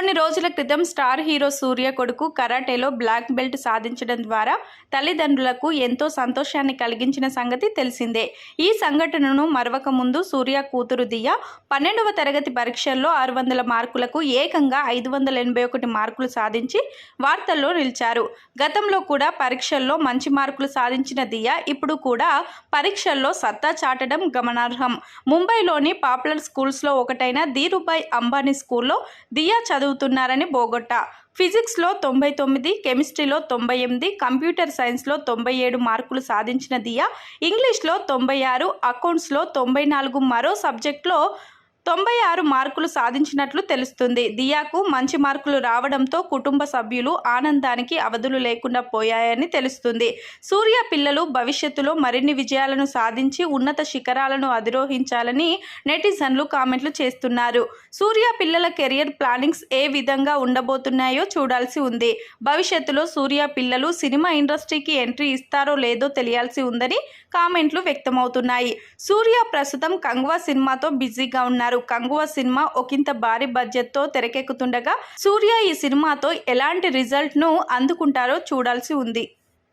కొన్ని రోజుల క్రితం స్టార్ హీరో సూర్య కొడుకు కరాటేలో బ్లాక్ బెల్ట్ సాధించడం ద్వారా తల్లిదండ్రులకు ఎంతో సంతోషాన్ని కలిగించిన సంగతి తెలిసిందే. ఈ సంఘటనను మరవక ముందు సూర్య కూతురు దియ పన్నెండవ తరగతి పరీక్షల్లో ఆరు వందల మార్కులకు ఏకంగా ఐదు వందల ఎనభై ఒకటి మార్కులు సాధించి వార్తల్లో నిలిచారు. గతంలో కూడా పరీక్షల్లో మంచి మార్కులు సాధించిన దియ ఇప్పుడు కూడా పరీక్షల్లో సత్తా చాటడం గమనార్హం. ముంబైలోని పాపులర్ స్కూల్స్లో ఒకటైన ధీరుభాయ్ అంబానీ స్కూల్లో దియా చదువు చదువుతున్నారని బోగొట్ట. ఫిజిక్స్లో తొంభై తొమ్మిది కెమిస్ట్రీలో తొంభై ఎనిమిది కంప్యూటర్ సైన్స్లో తొంభై ఏడు మార్కులు సాధించిన దియా. ఇంగ్లీష్లో తొంభై ఆరు అకౌంట్స్లో తొంభై నాలుగు మరో సబ్జెక్ట్లో తొంభై ఆరు మార్కులు సాధించినట్లు తెలుస్తుంది. దియాకు మంచి మార్కులు రావడంతో కుటుంబ సభ్యులు ఆనందానికి అవధులు లేకుండా పోయాయని తెలుస్తుంది. సూర్య పిల్లలు భవిష్యత్తులో మరిన్ని విజయాలను సాధించి ఉన్నత శిఖరాలను అధిరోహించాలని నెటిజన్లు కామెంట్లు చేస్తున్నారు. సూర్య పిల్లల కెరియర్ ప్లానింగ్స్ ఏ విధంగా ఉండబోతున్నాయో చూడాల్సి ఉంది. భవిష్యత్తులో సూర్య పిల్లలు సినిమా ఇండస్ట్రీకి ఎంట్రీ ఇస్తారో లేదో తెలియాల్సి ఉందని కామెంట్లు వ్యక్తమవుతున్నాయి. సూర్య ప్రస్తుతం కంగ్వా సినిమాతో బిజీగా ఉన్నారు. కంగువ సినిమా ఒకంత భారీ బడ్జెట్తో తెరకెక్కుతుండగా సూర్య ఈ సినిమాతో ఎలాంటి రిజల్ట్ను అందుకుంటారో చూడాల్సి ఉంది.